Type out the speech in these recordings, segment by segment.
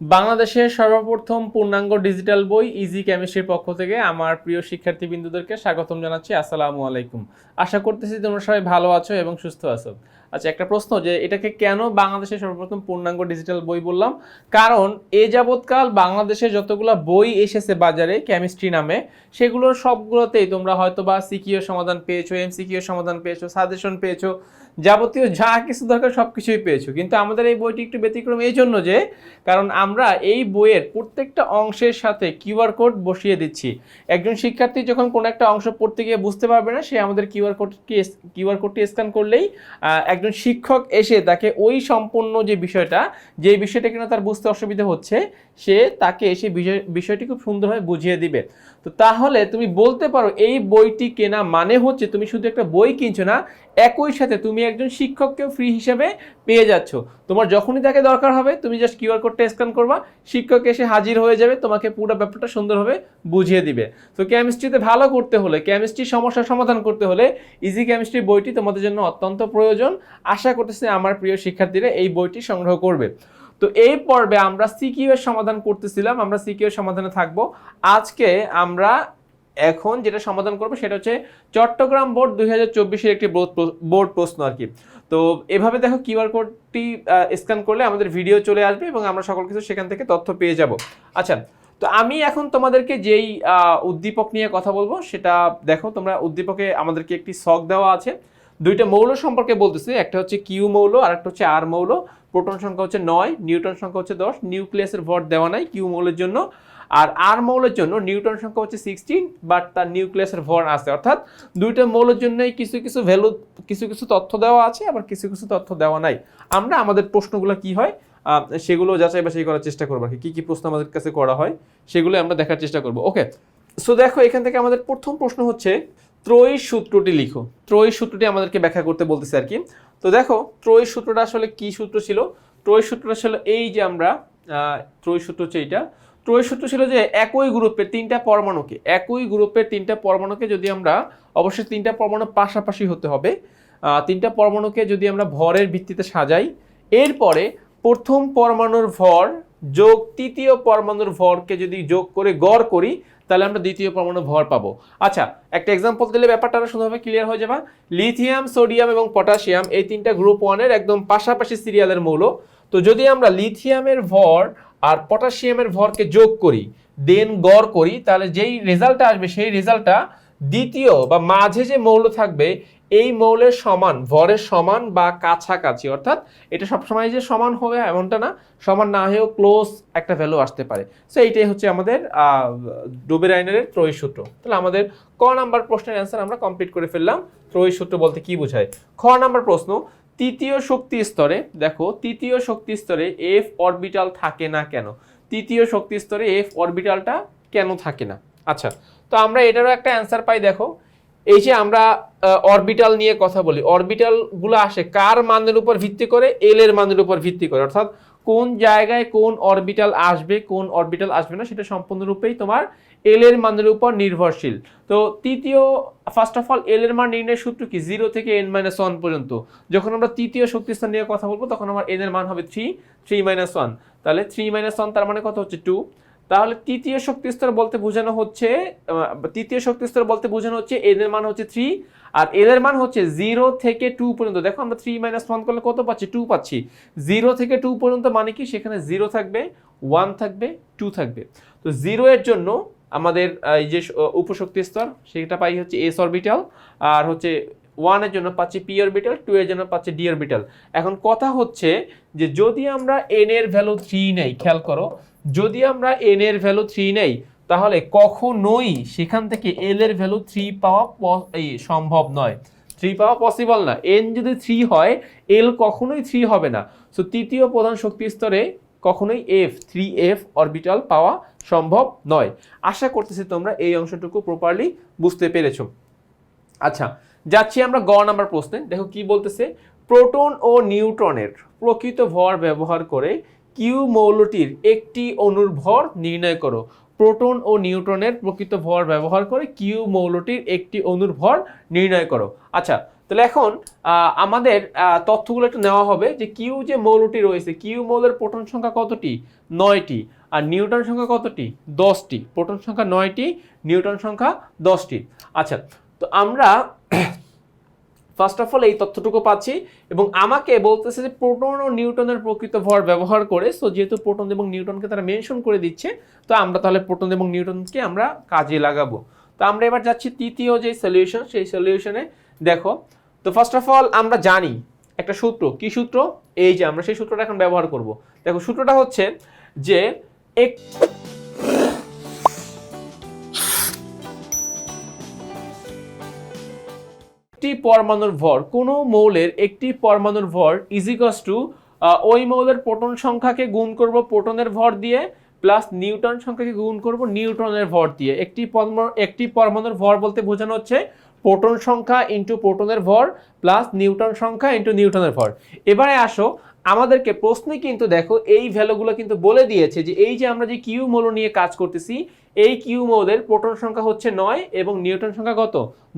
বাংলাদেশের সর্বপ্রথম পূর্ণাঙ্গ ডিজিটাল বই ইজি কেমিস্ট্রির পক্ষ থেকে আমার প্রিয় শিক্ষার্থী বিন্দুদেরকে স্বাগতম জানাচ্ছি। আসসালামু আলাইকুম। আশা করতেছি তোমরা সবাই ভালো আছো এবং সুস্থ আছো। আচ্ছা একটা প্রশ্ন যে এটাকে কেন বাংলাদেশের সর্বপ্রথম পূর্ণাঙ্গ ডিজিটাল বই বললাম? কারণ এ যাবৎকাল বাংলাদেশে যতগুলো বই এসেছে বাজারে, কেমিস্ট্রি নামে, সেগুলোর সবগুলোতেই তোমরা হয়তো বা সিকিও সমাধান পেয়েছ এমসিকিউ সমাধান পেয়েছ, সাজেশন পেয়েছ যাবতীয় যা কিছু দরকার সব কিছুই পেয়েছ। কিন্তু আমাদের এই বইটি একটু ব্যতিক্রম এই জন্য যে, কারণ আমরা এই বইয়ের প্রত্যেকটা অংশের সাথে কিউআর কোড বসিয়ে দিচ্ছি। একজন শিক্ষার্থী যখন কোনো একটা অংশ পড়তে গিয়ে বুঝতে পারবে না, সে আমাদের কিউআর কোডটি কিউআর কোডটি স্ক্যান করলেই একজন শিক্ষক এসে তাকে ওই সম্পূর্ণ যে বিষয়টা যে বিষয়টা কিনা তার বুঝতে অসুবিধা হচ্ছে, সে তাকে এসে বিষয়, বিষয়টি খুব সুন্দরভাবে বুঝিয়ে দিবে। তো তাহলে তুমি বলতে পারো, এই বইটি কেনা মানে হচ্ছে তুমি শুধু একটা বই কিনছো না একই সাথে তুমি একজন শিক্ষককেও ফ্রি হিসেবে পেয়ে যাচ্ছ। তোমার যখনই তাকে দরকার হবে, তুমি জাস্ট কিউআর কোডটা স্ক্যান করবা, শিক্ষক এসে হাজির হয়ে যাবে, তোমাকে পুরো ব্যাপারটা সুন্দরভাবে বুঝিয়ে দিবে। তো কেমিস্ট্রিতে ভালো করতে হলে কেমিস্ট্রির সমস্যার সমাধান করতে হলে ইজি কেমিস্ট্রি বইটি তোমাদের জন্য অত্যন্ত প্রয়োজন। আশা করতেছি আমার প্রিয় শিক্ষার্থীরা এই বইটি সংগ্রহ করবে। তো এই পর্বে আমরা সিকিউ এর সমাধান করতেছিলাম, আমরা সিকিউ এর সমাধানে থাকব। আজকে আমরা এখন যেটা সমাধান করব সেটা হচ্ছে চট্টগ্রাম বোর্ড দুই হাজার চব্বিশের একটি বোর্ড প্র- বোর্ড প্রশ্ন আর কি। তো এভাবে দেখো কিউআর কোডটি স্ক্যান করলে আমাদের ভিডিও চলে আসবে এবং আমরা সকল কিছু সেখান থেকে তথ্য পেয়ে যাব। আচ্ছা তো আমি এখন তোমাদেরকে যেই উদ্দীপক নিয়ে কথা বলব সেটা দেখো, তোমরা উদ্দীপকে আমাদেরকে একটি শখ দেওয়া আছে। দুইটা মৌল সম্পর্কে বলতেছি, একটা হচ্ছে কিউ মৌল আর একটা হচ্ছে আর মৌল। প্রোটন সংখ্যা হচ্ছে নয় নিউটন সংখ্যা হচ্ছে দশ, নিউক্লিয়াসের ভর দেওয়া নাই কিউ মৌলের জন্য। আর আর মৌলের জন্য নিউটন সংখ্যা হচ্ছে সিক্সটিন বাট তার নিউক্লিয়াসের ভর আছে। অর্থাৎ দুইটা মৌলের জন্যই কিছু কিছু ভ্যালু কিছু কিছু তথ্য দেওয়া আছে, আবার কিছু কিছু তথ্য দেওয়া নাই। আমরা আমাদের প্রশ্নগুলো কি হয় সেগুলো যাচাই বাছাই করার চেষ্টা করব আর কি। কি প্রশ্ন আমাদের কাছে করা হয়, সেগুলো আমরা দেখার চেষ্টা করব। ওকে সো দেখো এখান থেকে আমাদের প্রথম প্রশ্ন হচ্ছে, ত্রয়ী সূত্রটি লিখো। ত্রয়ী সূত্রটি আমাদেরকে ব্যাখ্যা করতে বলতেছে আর কি। তো দেখো, ত্রয়ী সূত্রটা আসলে কি সূত্র ছিল? ত্রয়ী সূত্রটা ছিল এই যে আমরা ত্রয়ী সূত্র হচ্ছে এইটা। ত্রয়ী সূত্র ছিল যে একই গ্রুপের তিনটা পরমাণুকে, একই গ্রুপের তিনটা পরমাণুকে যদি আমরা অবশ্যই তিনটা পরমাণু পাশাপাশি হতে হবে তিনটা পরমাণুকে যদি আমরা ভরের ভিত্তিতে সাজাই, এরপরে প্রথম পরমাণুর ভর যোগ তৃতীয় পরমাণুর ভরকে যদি যোগ করে গড় করি, তাহলে আমরা দ্বিতীয় পরমাণু ভর পাবো। আচ্ছা একটা এক্সাম্পল দিলে ব্যাপারটা আরও সুন্দরভাবে ক্লিয়ার হয়ে যাবে। লিথিয়াম, সোডিয়াম এবং পটাশিয়াম এই তিনটা গ্রুপ ওয়ানের একদম পাশাপাশি সিরিয়ালের মৌল। তো যদি আমরা লিথিয়ামের ভর আর পটাশিয়ামের ভরকে যোগ করি দেন গড় করি, তাহলে যেই রেজাল্টটা আসবে, সেই রেজাল্টটা দ্বিতীয় বা মাঝে যে মৌল থাকবে, এই মৌলের সমান, ভরের সমান বা কাছাকাছি, অর্থাৎ এটা সবসময় যে সমান হবে এমনটা না, সমান না হয়েও ক্লোজ একটা ভ্যালু আসতে পারে। সো এইটাই হচ্ছে আমাদের ডুবের ত্রয়ী সূত্র। তাহলে আমাদের ক নাম্বার প্রশ্নের অ্যান্সার আমরা কমপ্লিট করে ফেললাম। ত্রয়ী সূত্র বলতে কি বোঝায়? খ নাম্বার প্রশ্ন তৃতীয় শক্তি স্তরে, দেখো, তৃতীয় শক্তি স্তরে এফ অরবিটাল থাকে না কেন? তৃতীয় শক্তি স্তরে এফ অরবিটালটা কেন থাকে না? আচ্ছা তো আমরা এটারও একটা অ্যান্সার পাই, দেখো। এই যে আমরা অরবিটাল নিয়ে কথা বলি অরবিটালগুলো আসে কার মানের উপর ভিত্তি করে? এল এর মানের উপর ভিত্তি করে। অর্থাৎ কোন জায়গায় কোন অরবিটাল আসবে, কোন অরবিটাল আসবে না, সেটা সম্পূর্ণরূপেই তোমার এল এর মানের উপর নির্ভরশীল। তো তৃতীয় ফার্স্ট অফ অল এল এর মান নির্ণয়ের সূত্র কি? জিরো থেকে এন মাইনাস ওয়ান পর্যন্ত। যখন আমরা তৃতীয় শক্তিস্থান নিয়ে কথা বলব, তখন আমার এন এর মান হবে থ্রি থ্রি মাইনাস ওয়ান তাহলে থ্রি মাইনাস ওয়ান তার মানে কত হচ্ছে টু তাহলে তৃতীয় শক্তি স্তর বলতে বোঝানো হচ্ছে তৃতীয় শক্তি স্তর বলতে বোঝানো হচ্ছে এন এর মান হচ্ছে থ্রি আর এল এর মান হচ্ছে জিরো থেকে টু পর্যন্ত। দেখো আমরা থ্রি মাইনাস ওয়ান করলে কত পাচ্ছি? টু পাচ্ছি। জিরো থেকে টু পর্যন্ত মানে কি? সেখানে জিরো থাকবে ওয়ান থাকবে টু থাকবে। তো জিরো এর জন্য আমাদের এই যে উপশক্তি স্তর, সেটা পাই হচ্ছে এস অরবিটাল আর হচ্ছে ওয়ানের জন্য পাচ্ছি পি অরবিটাল টু এর জন্য পাচ্ছি ডি অরবিটাল এখন কথা হচ্ছে যে যদি আমরা এন এর ভ্যালু থ্রি নেই, খেয়াল করো, যদি আমরা এন এর ভ্যালু থ্রি নেই, তাহলে কখনোই সেখান থেকে এল এর ভ্যালু থ্রি পাওয়া সম্ভব নয়। থ্রি পাওয়া পসিবল না। এন যদি থ্রি হয় এল কখনোই থ্রি হবে না। সো তৃতীয় প্রধান শক্তি স্তরে কখনোই এফ থ্রি এফ অরবিটাল পাওয়া সম্ভব নয়। আশা করতেছি তোমরা এই অংশটুকু প্রপারলি বুঝতে পেরেছ। আচ্ছা যাচ্ছি আমরা গ নাম্বার প্রশ্নে। দেখো কি বলতেছে? প্রোটন ও নিউট্রনের প্রকৃত ভর ব্যবহার করে কিউ মৌলটির একটি অণুর ভর নির্ণয় করো। প্রোটন ও নিউট্রনের প্রকৃত ভর ব্যবহার করে কিউ মৌলটির একটি অণুর ভর নির্ণয় করো। আচ্ছা তাহলে এখন আমাদের তথ্যগুলো একটু নেওয়া হবে যে কিউ যে মৌলটি রয়েছে, কিউ মৌলের প্রোটন সংখ্যা কতটি? নয়টি। আর নিউটন সংখ্যা কতটি? দশটি। প্রোটন সংখ্যা নয়টি নিউটন সংখ্যা দশটি। আচ্ছা তো আমরা ফার্স্ট অফ অল এই তথ্যটুকু পাচ্ছি এবং আমাকে বলতেছে যে প্রোটন ও নিউটনের প্রকৃত ভর ব্যবহার করে সো যেহেতু প্রোটন এবং নিউটনকে তারা মেনশন করে দিচ্ছে, তো আমরা তাহলে প্রোটন এবং নিউটনকে আমরা কাজে লাগাবো। তো আমরা এবার যাচ্ছি তৃতীয় যে সলিউশন সেই সলিউশনে দেখো। তো ফার্স্ট অফ অল আমরা জানি একটা সূত্র। কি সূত্র? এই যে আমরা সেই সূত্রটা এখন ব্যবহার করব। দেখো, সূত্রটা হচ্ছে যে এক একটি পরমাণুর ভর, কোনো মৌলের একটি পরমাণুর ভর ইজিকস টু ওই মৌলের প্রোটন সংখ্যাকে গুণ করব প্রোটনের ভর দিয়ে প্লাস নিউটন সংখ্যাকে গুণ করব নিউটনের ভর দিয়ে। একটি একটি পরমাণুর ভর বলতে বোঝানো হচ্ছে প্রোটন সংখ্যা ইন্টু প্রোটনের ভর প্লাস নিউটন সংখ্যা ইন্টু নিউটনের ভর। এবারে আসো আমাদেরকে প্রশ্নে কিন্তু দেখো এই ভ্যালুগুলো কিন্তু বলে দিয়েছে যে এই যে আমরা যে কিউ মৌল নিয়ে কাজ করতেছি, এই কিউ মৌলের প্রোটন সংখ্যা হচ্ছে নয় এবং নিউটন সংখ্যা কত?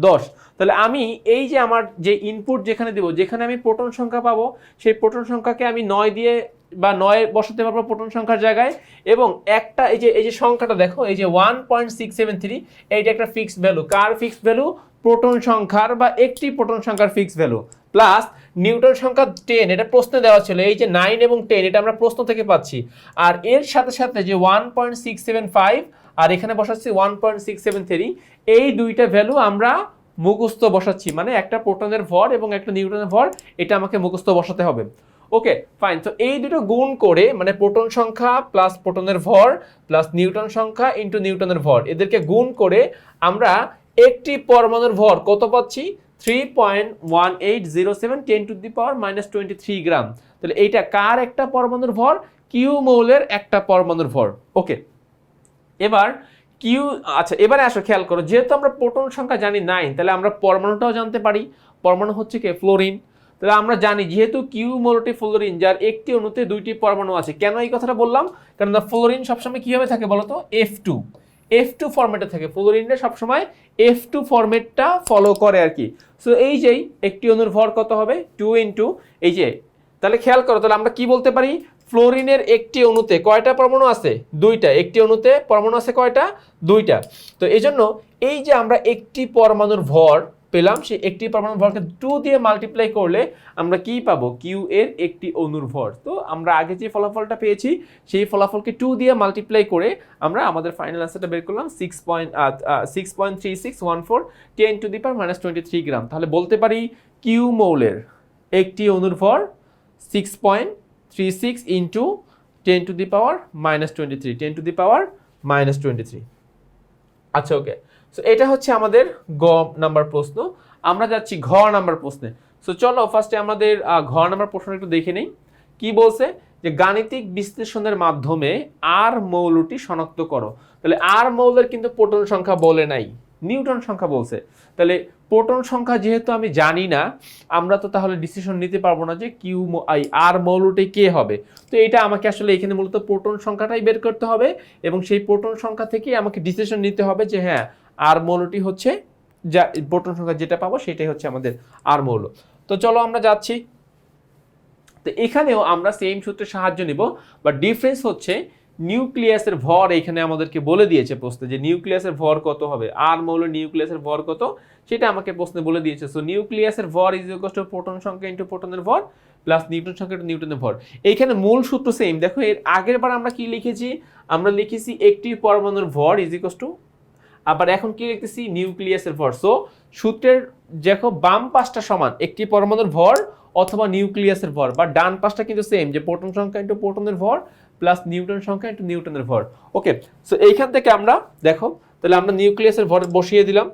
দশ। তাহলে আমি এই যে আমার যে ইনপুট যেখানে দেবো, যেখানে আমি প্রোটন সংখ্যা পাবো, সেই প্রোটন সংখ্যাকে আমি নয় দিয়ে বা নয় বসাতে পারব প্রোটন সংখ্যার জায়গায় এবং একটা এই যে এই যে সংখ্যাটা দেখো, এই যে one point six seven three এইটা একটা ফিক্সড ভ্যালু কার ফিক্সড ভ্যালু প্রোটন সংখ্যার বা একটি প্রোটন সংখ্যার ফিক্সড ভ্যালু প্লাস নিউটন সংখ্যা টেন এটা প্রশ্নে দেওয়া ছিল, এই যে নাইন এবং টেন এটা আমরা প্রশ্ন থেকে পাচ্ছি। আর এর সাথে সাথে যে one point six seven five আর এখানে বসাচ্ছি one point six seven three এই দুইটা ভ্যালু আমরা মুখস্থ বসাচ্ছি। মানে একটা প্রোটনের ভর এবং একটা নিউটনের ভর, এটা আমাকে মুখস্থ বসাতে হবে। ওকে ফাইন তো এই দুটো গুণ করে মানে প্রোটন সংখ্যা প্লাস প্রোটনের ভর প্লাস নিউটন সংখ্যা ইন্টু নিউটনের ভর, এদেরকে গুণ করে আমরা একটি পরমাণুর ভর কত পাচ্ছি? Three point one eight zero seven ten to the power minus twenty three gram তাহলে এইটা কার একটা পরমাণুর ভর? কিউ মৌলের একটা পরমাণুর ভর। ওকে এবার কিউ আচ্ছা এবারে আসো, খেয়াল করো, যেহেতু আমরা প্রোটন সংখ্যা জানি নাইন তাহলে আমরা পরমাণুটাও জানতে পারি। পরমাণু হচ্ছে কে? ফ্লোরিন তাহলে আমরা জানি, যেহেতু কিউ মোলটি ফ্লোরিন যার একটি অণুতে দুইটি পরমাণু আছে। কেন এই কথাটা বললাম? কারণ ফ্লোরিন সবসময় কীভাবে থাকে বলতো? এফ টু এফ টু ফর্মেটে থাকে। ফ্লোরিনটা সবসময় এফ টু ফর্মেটটা ফলো করে আর কি। সো এই যেই একটি অণুর ভর কত হবে? টু ইন্টু এই যে, তাহলে খেয়াল করো, তাহলে আমরা কি বলতে পারি? ফ্লোরিনের একটি অণুতে কয়টা পরমাণু আছে? দুইটা। একটি অণুতে পরমাণু আছে কয়টা? দুইটা। তো এই জন্য এই যে আমরা একটি পরমাণুর ভর পেলাম, সেই একটি পরমাণুর ভরকে টু দিয়ে মাল্টিপ্লাই করলে আমরা কি পাবো? কিউ এর একটি অণুর ভর তো আমরা আগে যে ফলাফলটা পেয়েছি, সেই ফলাফলকে টু দিয়ে মাল্টিপ্লাই করে আমরা আমাদের ফাইনাল আনসারটা বের করলাম six point six point three six one four ten to the power minus twenty three gram তাহলে বলতে পারি কিউ মৌলের একটি অণুর ভর six point three six into ten to the power minus twenty three ten to the power minus twenty three আচ্ছা okay so এটা হচ্ছে আমাদের গ নাম্বার প্রশ্ন। আমরা যাচ্ছি ঘ নাম্বার প্রশ্নে। সো চলো ফার্স্টে আমাদের ঘ নাম্বার প্রশ্ন একটু দেখে নেই। কি বলছে? যে গাণিতিক বিশ্লেষণের মাধ্যমে আর মৌলটি শনাক্ত করো। তাহলে আর মৌলের কিন্তু প্রোটন সংখ্যা বলে নাই। নিউটন সংখ্যা বলছে। তাহলে প্রোটন সংখ্যা যেহেতু আমি জানি না, আমরা তো তাহলে ডিসিশন নিতে পারব না যে কিউ আই আর মৌলটি কে হবে। তো এটা আমাকে আসলে এখানে মূলত প্রোটন সংখ্যাটাই বের করতে হবে এবং সেই প্রোটন সংখ্যা থেকেই আমাকে ডিসিশন নিতে হবে যে হ্যাঁ আর মৌলটি হচ্ছে যা প্রোটন সংখ্যা যেটা পাবো সেটাই হচ্ছে আমাদের আর মৌল। তো চলো আমরা যাচ্ছি। তো এখানেও আমরা সেম সূত্রের সাহায্য নিব বা ডিফারেন্স হচ্ছে নিউক্লিয়াসের ভর এখানে আমাদেরকে বলে দিয়েছে প্রশ্নে যে নিউক্লিয়াসের ভর কত হবে, আর মৌল নিউক্লিয়াসের ভর কত? সেটা আমাকে প্রশ্নে বলে দিয়েছে। সো নিউক্লিয়াসের ভর ইজ ইকুয়াল টু প্রোটন সংখ্যা ইন্টু প্রোটনের ভর প্লাস নিউটন সংখ্যা ইন্টু নিউটনের ভর। এইখানে মূল সূত্র সেম দেখো এর আগের বার আমরা কি লিখেছি? আমরা লিখেছি একটি পরমাণুর ভর ইজ ইকুয়াল টু আবার এখন কি লিখতেছি নিউক্লিয়াসের ভর। সো সূত্রের দেখো, বাম পাশটা সমান, একটি পরমাণুর ভর অথবা নিউক্লিয়াসের ভর, বা ডান পাশটা কিন্তু সেম যে প্রোটন সংখ্যা ইন্টু প্রোটনের ভর প্লাস নিউটন সংখ্যা ইন্টু নিউটনের ভর। ওকে সো এইখান থেকে আমরা, দেখো, তাহলে আমরা নিউক্লিয়াসের ভর বসিয়ে দিলাম।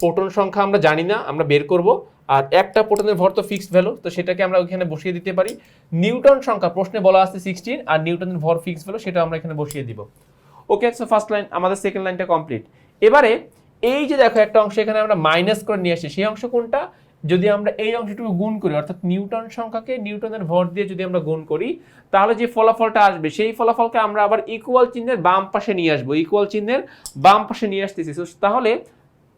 প্রোটন সংখ্যা আমরা জানি না, আমরা বের করব। আর একটা প্রোটনের ভর তো ফিক্সড ভ্যালু তো সেটাকে আমরা ওইখানে বসিয়ে দিতে পারি। নিউটন সংখ্যা, প্রশ্নে বলা আছে সিক্সটিন আর নিউটনের ভর ফিক্সড ভ্যালু সেটা আমরা এখানে বসিয়ে দিব। ওকে সো ফার্স্ট লাইন আমাদের সেকেন্ড লাইনটা কমপ্লিট এবারে এই যে দেখো একটা অংশ এখানে আমরা মাইনাস করে নিয়ে আসি সেই অংশ কোনটা? যদি আমরা এই অংশটুকু গুণ করি, অর্থাৎ নিউটন সংখ্যাকে নিউটনের ভর দিয়ে যদি আমরা গুণ করি, তাহলে যে ফলাফলটা আসবে, সেই ফলাফলকে আমরা আবার ইকুয়াল চিহ্নের বাম পাশে নিয়ে আসব ইকুয়াল চিহ্নের বাম পাশে নিয়ে আসতেছি। তাহলে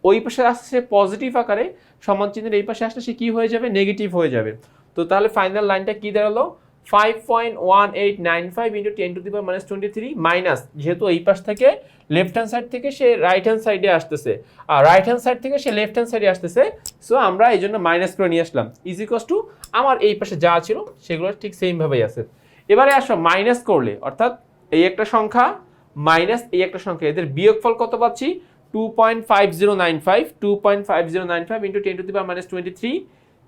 ওই পাশে আসছে পজিটিভ আকারে, সমান চিহ্নের এই পাশে আসলে সে কি হয়ে যাবে? নেগেটিভ হয়ে যাবে। তো তাহলে ফাইনাল লাইনটা কি দাঁড়াল? Five point one eight nine five into ten to the power minus twenty three minus যেহেতু এই পাশ থেকে লেফট হ্যান্ড সাইড থেকে সে রাইট হ্যান্ড সাইডে আসতেছে। আর রাইট হ্যান্ড সাইড থেকে সে লেফট হ্যান্ড সাইডে আসতেছে। সো আমরা এই জন্য মাইনাস করে নিয়ে আসলাম। ইজ ইকস টু আমার এই পাশে যা ছিল, সেগুলো ঠিক সেমভাবেই আছে। এবারে আসো মাইনাস করলে, অর্থাৎ এই একটা সংখ্যা মাইনাস এই একটা সংখ্যা। এদের বিয়োগফল কত পাচ্ছি? Two point five zero nine five two point five zero nine five into ten to the minus twenty three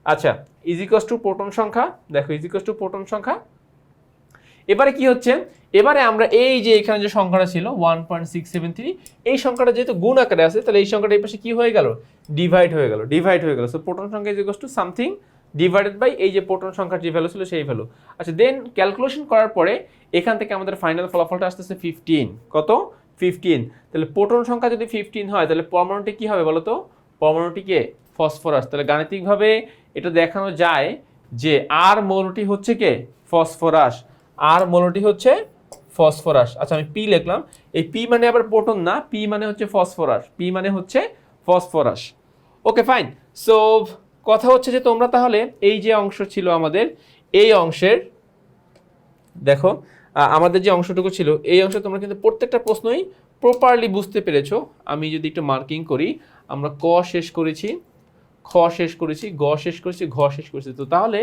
আচ্ছা ইজিকস টু প্রোটন সংখ্যা, দেখো ইজিকস টু প্রোটন সংখ্যা। এবারে কি হচ্ছে? এবারে আমরা এই যে এখানে যে সংখ্যাটা ছিল one point six seven three এই সংখ্যাটা যেহেতু গুণ আকারে আছে, তাহলে এই সংখ্যাটা এই পাশে কি হয়ে গেল? ডিভাইড হয়ে গেল ডিভাইড হয়ে গেল। সো প্রোটন সংখ্যা is to something divided by এই যে প্রোটন সংখ্যার যে ভ্যালু ছিল, সেই ভ্যালু আচ্ছা দেন ক্যালকুলেশন করার পরে এখান থেকে আমাদের ফাইনাল ফলাফলটা আসতেছে ফিফটিন কত? ফিফটিন তাহলে প্রোটন সংখ্যা যদি ফিফটিন হয়, তাহলে পরমাণুটি কি হবে বলো তো পরমাণুটিকে ফসফরাস তাহলে গাণিতিকভাবে এটা দেখানো যায় যে আর মৌলটি হচ্ছে কে? ফসফরাস আর মৌলটি হচ্ছে ফসফরাস। আচ্ছা আমি পি লিখলাম। এই পি মানে আবার প্রোটন না পি মানে হচ্ছে ফসফরাস। পি মানে হচ্ছে ফসফরাস। ওকে ফাইন সো কথা হচ্ছে যে তোমরা তাহলে এই যে অংশ ছিল আমাদের, এই অংশের, দেখো আমাদের যে অংশটুকু ছিল, এই অংশে তোমরা কিন্তু প্রত্যেকটা প্রশ্নই প্রপারলি বুঝতে পেরেছ। আমি যদি একটু মার্কিং করি, আমরা ক শেষ করেছি, খ শেষ করেছি, গ শেষ করেছি, ঘ শেষ করেছি। তো তাহলে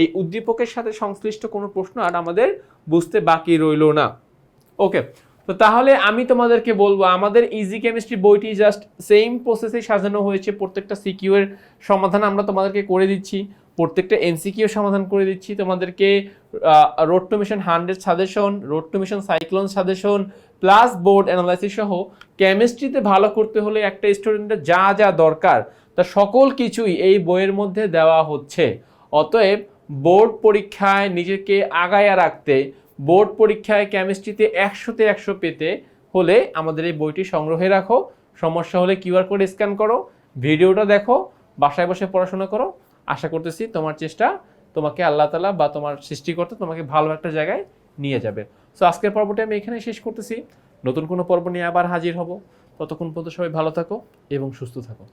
এই উদ্দীপকের সাথে সংশ্লিষ্ট কোনো প্রশ্ন আর আমাদের বুঝতে বাকি রইল না। ওকে, তো তাহলে আমি তোমাদেরকে বলব, আমাদের ইজি কেমিস্ট্রি বইটি জাস্ট সেম প্রসেসে সাজানো হয়েছে। প্রত্যেকটা সিকিউ এর সমাধান আমরা তোমাদেরকে করে দিচ্ছি, প্রত্যেকটা এনসিকিউ সমাধান করে দিচ্ছি। তোমাদেরকে road to mission hundred suggestion road to mission cyclone suggestion plus board analysis সহ কেমিস্ট্রিতে ভালো করতে হলে একটা স্টুডেন্টের যা যা দরকার, তা সকল কিছুই এই বইয়ের মধ্যে দেওয়া হচ্ছে। অতএব বোর্ড পরীক্ষায় নিজেকে আগায়া রাখতে, বোর্ড পরীক্ষায় কেমিস্ট্রিতে একশোতে একশো পেতে হলে আমাদের এই বইটি সংগ্রহে রাখো। সমস্যা হলে কিউআর কোড স্ক্যান করো, ভিডিওটা দেখো, বাসায় বসে পড়াশোনা করো। আশা করতেছি তোমার চেষ্টা তোমাকে আল্লাহ তালা বা তোমার সৃষ্টিকর্তা তোমাকে ভালো একটা জায়গায় নিয়ে যাবে। সো আজকের পর্বটি আমি এখানে শেষ করতেছি। নতুন কোনো পর্ব নিয়ে আবার হাজির হব। ততক্ষণ পর্যন্ত সবাই ভালো থাকো এবং সুস্থ থাকো।